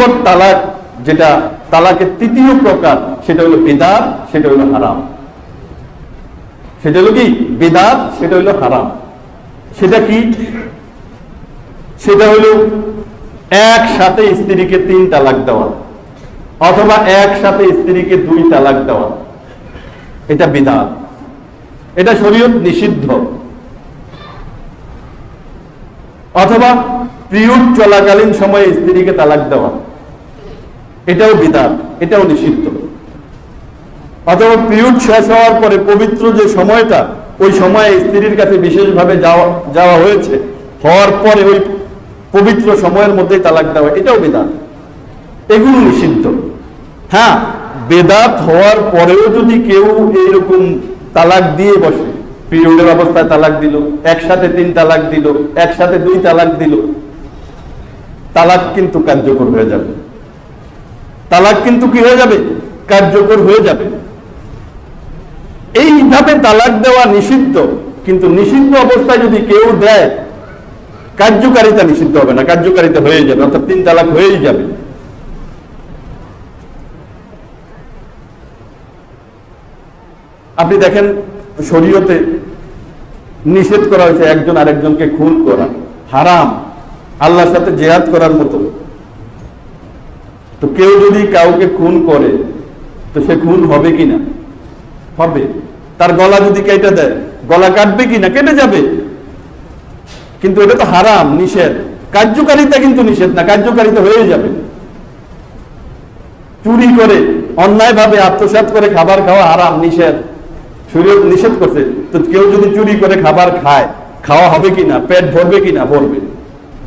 নম্বর তালাক, যেটা তালাকের তৃতীয় প্রকার, সেটা হলো বেদাত, সেটা হলো হারাম। সেটা হলো কি? বেদাত, সেটা হলো হারাম। সেটা কি? সেটা হলো একসাথে স্ত্রীকে তিন তালাক দেওয়া, অথবা একসাথে স্ত্রীকে দুই তালাক দেওয়া। এটা বিধান এটা শরীয়ত নিষিদ্ধ। অথবা পিরিয়ড চলাকালীন সময়ে স্ত্রীকে তালাক দেওয়া। এটাও বিধান এটাও নিষিদ্ধ। অথবা পিরিয়ড শেষ হওয়ার পরে পবিত্র যে সময়টা, ওই সময়ে স্ত্রীর কাছে বিশেষভাবে যাওয়া যাওয়া হয়েছে, হওয়ার পরে ওই পবিত্র সময়ের মধ্যে তালাক দেওয়া, এটাও বেদাত। এগুলো নিষিদ্ধ। হ্যাঁ বেদাত হওয়ার পরেও যদি কেউ এইরকম তালাক দিয়ে বসে, পিরিয়ডের অবস্থায় তালাক দিল, একসাথে তিন তালাক দিল, একসাথে দুই তালাক দিল, তালাক কিন্তু কার্যকর হয়ে যাবে। তালাক কিন্তু কি হয়ে যাবে? কার্যকর হয়ে যাবে। এইভাবে তালাক দেওয়া নিষিদ্ধ, কিন্তু নিষিদ্ধ অবস্থায় যদি কেউ দেয়, কার্যকারিতা নিষিদ্ধ হবে না, কার্যকারিতা হয়ে যাবে, অর্থাৎ তিন তালাক হয়েই যাবে। আপনি দেখেন, শরীয়তে নিষেধ করা হয়েছে, একজন আরেকজনকে খুন করা, হারাম, আল্লাহর সাথে জেহাদ করার মতো। তো কেউ যদি কাউকে খুন করে, তো সে খুন হবে কিনা? হবে। তার গলা যদি কেটে দেয়, গলা কাটবে কিনা? কেটে যাবে। কিন্তু এটা তো হারাম, নিষেধ। কার্যকারিতা কিন্তু নিষেধ না, কার্যকারিতা হয়ে যাবে। চুরি করে অন্যায় ভাবে আত্মসাৎ করে খাবার খাওয়া হারাম, নিষেধ। শরীর নিষেধ করছে। তো কেউ যদি চুরি করে খাবার খায়, খাওয়া হবে কিনা, পেট ভরবে কিনা, ভরবে।